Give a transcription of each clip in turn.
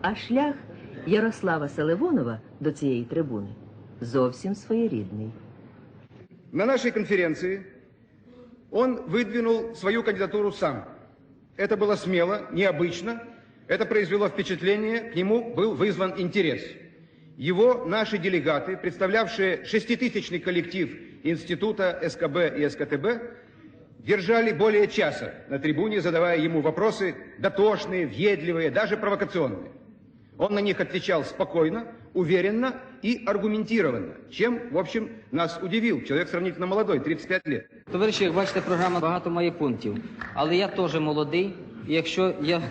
А шлях Ярослава Селивонова до цієї трибуни зовсім своєрідний. На нашей конференции он выдвинул свою кандидатуру сам. Это было смело, необычно, это произвело впечатление, к нему был вызван интерес. Его наши делегаты, представлявшие шеститысячный коллектив Института СКБ и СКТБ, держали более часа на трибуне, задавая ему вопросы дотошные, въедливые, даже провокационные. Он на них отвечал спокойно, уверенно и аргументированно, чем, в общем, нас удивил. Человек сравнительно молодой, 35 лет. Товариші, як бачите, програма багато має пунктів. Але я теж молодий. Якщо я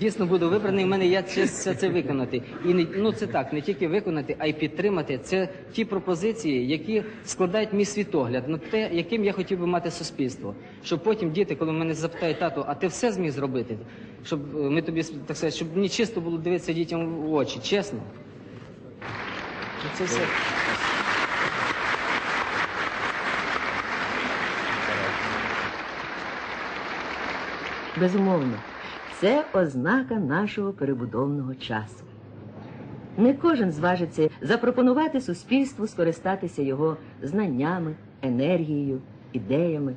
дійсно буду вибраний, в мене є честь це виконати. І не ну це так, не тільки виконати, а й підтримати. Це ті пропозиції, які складають мій світогляд на те, яким я хотів би мати суспільство. Щоб потім діти, коли мене запитають, тато, а ти все зміг зробити? Щоб е, ми тобі так сказати, щоб мені чисто було дивитися дітям в очі, чесно. Це все. Безумовно, це ознака нашого перебудовного часу. Не кожен зважиться запропонувати суспільству скористатися його знаннями, енергією, ідеями.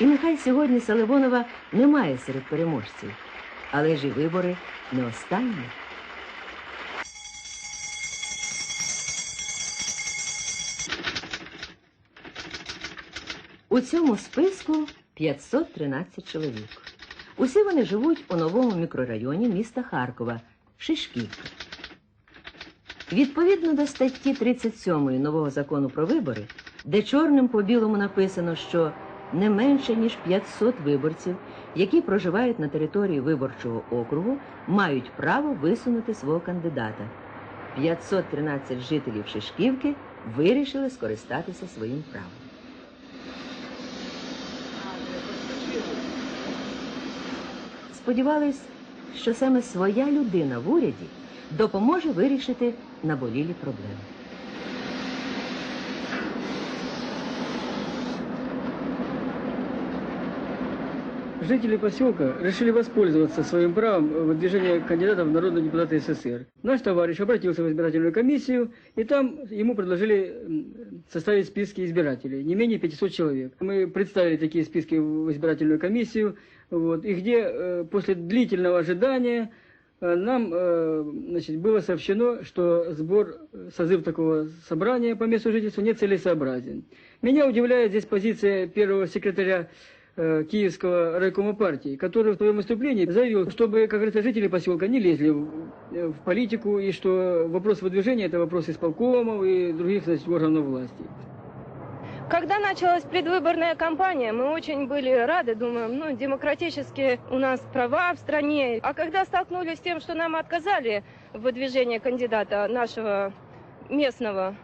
І нехай сьогодні Саливонова немає серед переможців, але ж і вибори не останні. У цьому списку 513 чоловік. Усі вони живуть у новому мікрорайоні міста Харкова Шишківка. Відповідно до статті 37 нового закону про вибори, де чорним по білому написано, що не менше ніж 500 виборців, які проживають на території виборчого округу, мають право висунути свого кандидата. 513 жителів Шишківки вирішили скористатися своїм правом. Сподівались, що саме своя людина в уряді допоможе вирішити наболілі проблеми. Жители поселка решили воспользоваться своим правом в выдвижении кандидатов в народные депутаты СССР. Наш товарищ обратился в избирательную комиссию, и там ему предложили м, составить списки избирателей, не менее 500 человек. Мы представили такие списки в избирательную комиссию, вот, и где э, после длительного ожидания э, нам э, значит, было сообщено, что сбор, созыв такого собрания по месту жительства нецелесообразен. Меня удивляет здесь позиция первого секретаря э, Киевского райкома партии, который в своем выступлении заявил, чтобы, как говорится, жители поселка не лезли в, э, в политику, и что вопрос выдвижения – это вопрос исполкомов и других значит, органов власти. Когда началась предвыборная кампания, мы очень были рады, думаем, ну, демократически у нас права в стране. А когда столкнулись с тем, что нам отказали в выдвижении кандидата нашего местного,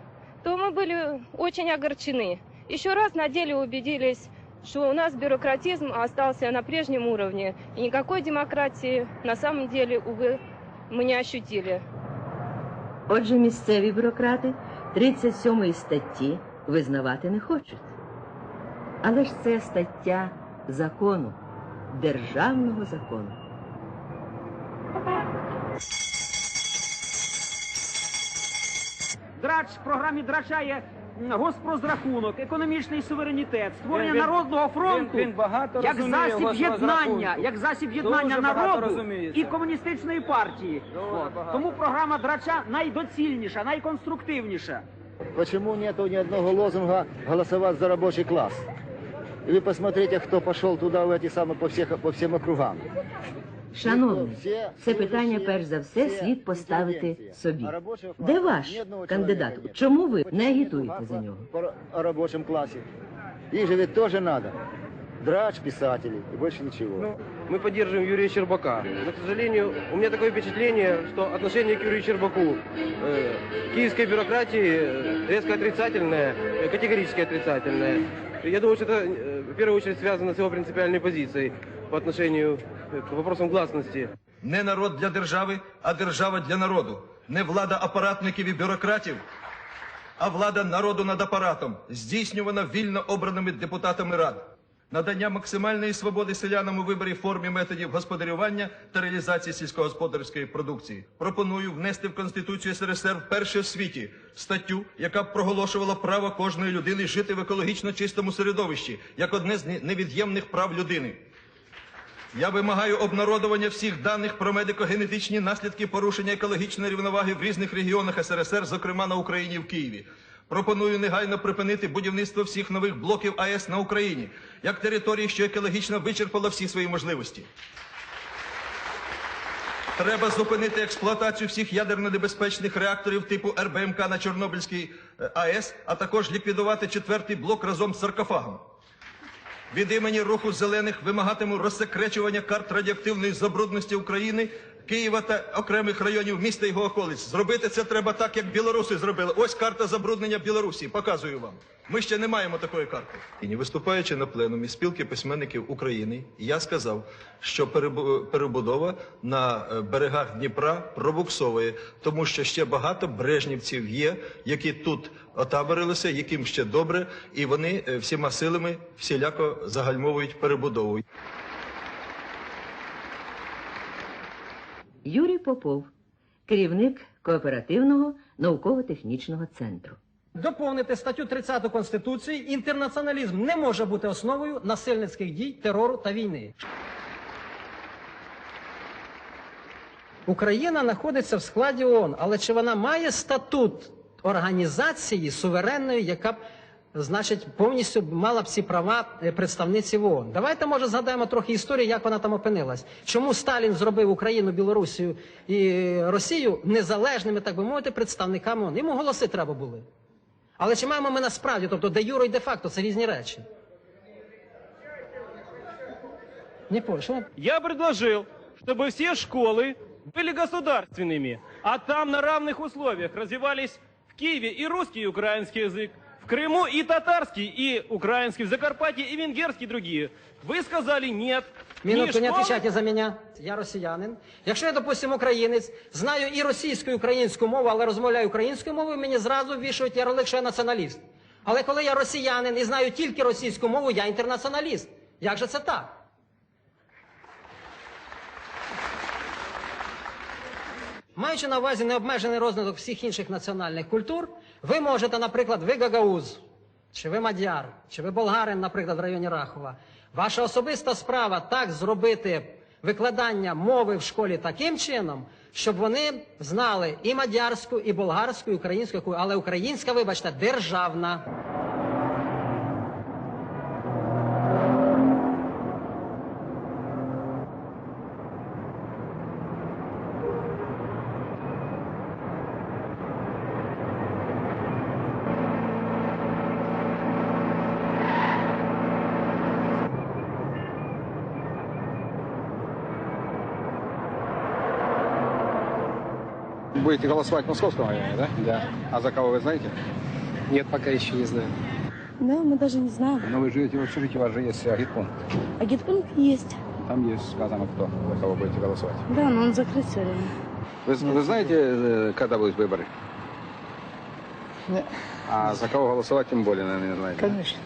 то мы были очень огорчены. Еще раз на деле убедились, что у нас бюрократизм остался на прежнем уровне. И никакой демократии на самом деле, увы, мы не ощутили. Отже, місцеві бюрократи 37 статті визнавати не хочуть. Але ж це стаття закону, державного закону. Драч в програмі Драча є госпрозрахунок, економічний суверенітет, створення Він- він- народного фронту він- він багато як розуміє засіб госпрозрахунку. єднання, як засіб єднання Дуже багато народу розуміє і це. комуністичної партії. Дуже От. багато. Тому програма Драча найдоцільніша, найконструктивніша. Почему нету ни одного лозунга голосовать за рабочий класс? И вы посмотрите, кто пошел туда в эти самые по, всех, по всем округам. Шановні, Всі- це всі питання всі- перш за все всі слід поставити інтелігенція. собі. А робочого Де класу ваш ні одного кандидат? чоловіка нет. Чому ви Почему не нету агітуєте гасла за нього? по- О рабочем классе. Их же ведь тоже надо. Драч, писатели и больше ничего. Ну, мы поддерживаем Юрия Щербака. Но, к сожалению, у меня такое впечатление, что отношение к Юрию Щербаку э, киевской бюрократии э, резко отрицательное, э, категорически отрицательное. Я думаю, что это э, в первую очередь связано с его принципиальной позицией по отношению э, к вопросам гласности. Не народ для держави, а держава для народу. Не влада апаратників і бюрократів, а влада народу над апаратом, здійснювана вільно обраними депутатами рад. Надання максимальної свободи селянам у виборі формі методів господарювання та реалізації сільськогосподарської продукції. Пропоную внести в Конституцію СРСР вперше в світі статтю, яка б проголошувала право кожної людини жити в екологічно чистому середовищі як одне з невід'ємних прав людини. Я вимагаю обнародування всіх даних про медико-генетичні наслідки порушення екологічної рівноваги в різних регіонах СРСР, зокрема на Україні в Києві. Пропоную негайно припинити будівництво всіх нових блоків АЕС на Україні, як території, що екологічно вичерпала всі свої можливості. Треба зупинити експлуатацію всіх ядерно-небезпечних реакторів типу РБМК на Чорнобильській е, АЕС, а також ліквідувати четвертий блок разом з саркофагом. Від імені руху зелених вимагатиму розсекречування карт радіоактивної забрудності України, Києва та окремих районів міста його околиць. Зробити це треба так, як білоруси зробили. Ось карта забруднення Білорусі. Показую вам. Ми ще не маємо такої карти. І не виступаючи на пленумі спілки письменників України, я сказав, що перебу- перебудова на е, берегах Дніпра пробуксовує, тому що ще багато брежнівців є, які тут отаборилися, яким ще добре, і вони е, всіма силами всіляко загальмовують перебудову. Юрій Попов, керівник кооперативного науково-технічного центру. Доповнити статтю 30 Конституції інтернаціоналізм не може бути основою насильницьких дій, терору та війни. Україна знаходиться в складі ООН, але чи вона має статут організації суверенної, яка б, значить, повністю мала б ці права е, представниці в ООН? Давайте, може, згадаємо трохи історії, як вона там опинилась. Чому Сталін зробив Україну, Білорусію і Росію незалежними, так би мовити, представниками ООН? Йому голоси треба були. Але чи маємо ми насправді, тобто де юро і де факто, це різні речі. Не понял, що ви Я предложил, чтобы все школы были государственными, а там на равных условиях развивались в Киеве и русский, и украинский язык, в Крыму и татарский, и украинский, в Закарпатье и венгерский, и другие. Вы сказали нет. ни Минутку, не школы, отвечайте за меня. Я росіянин. Якщо я, допустим, українець, знаю і російську, і українську мову, але розмовляю українською мовою, мені зразу вішають ярлик, що я націоналіст. Але коли я росіянин і знаю тільки російську мову, я інтернаціоналіст. Як же це так? Маючи на увазі необмежений розвиток всіх інших національних культур, ви можете, наприклад, ви гагауз, чи ви мадяр, чи ви болгарин, наприклад, в районі Рахова. Ваша особиста справа так зробити викладання мови в школі таким чином, щоб вони знали і мадярську, і болгарську, і українську, але українська, вибачте, державна. Будете голосовать в Московском районе, да? Да. А за кого вы знаете? Нет, пока еще не знаю. Да, мы даже не знаем. Но вы живете в общежитии, у вас же есть агитпункт. Агитпункт есть. Там есть сказано, кто, за кого будете голосовать. Да, но он закрыт все время. Вы, вы знаете, э, когда будут выборы? Нет. А за кого голосовать, тем более, наверное, не знаете. да? Конечно.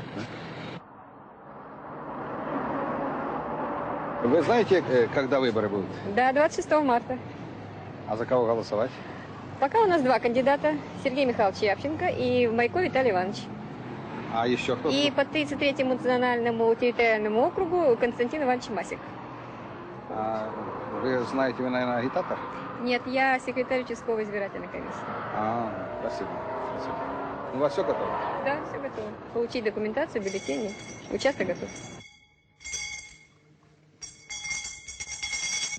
Вы знаете, э, когда выборы будут? Да, 26 марта. А за кого голосовать? Пока у нас два кандидата. Сергей Михайлович Япченко и Майко Виталий Иванович. А еще кто? И по 33-му национальному территориальному округу Константин Иванович Масик. А, вы знаете, вы, наверное, агитатор? Нет, я секретарь участковой избирательной комиссии. А, спасибо. спасибо. У вас все готово? Да, все готово. Получить документацию, бюллетени. Участок готов.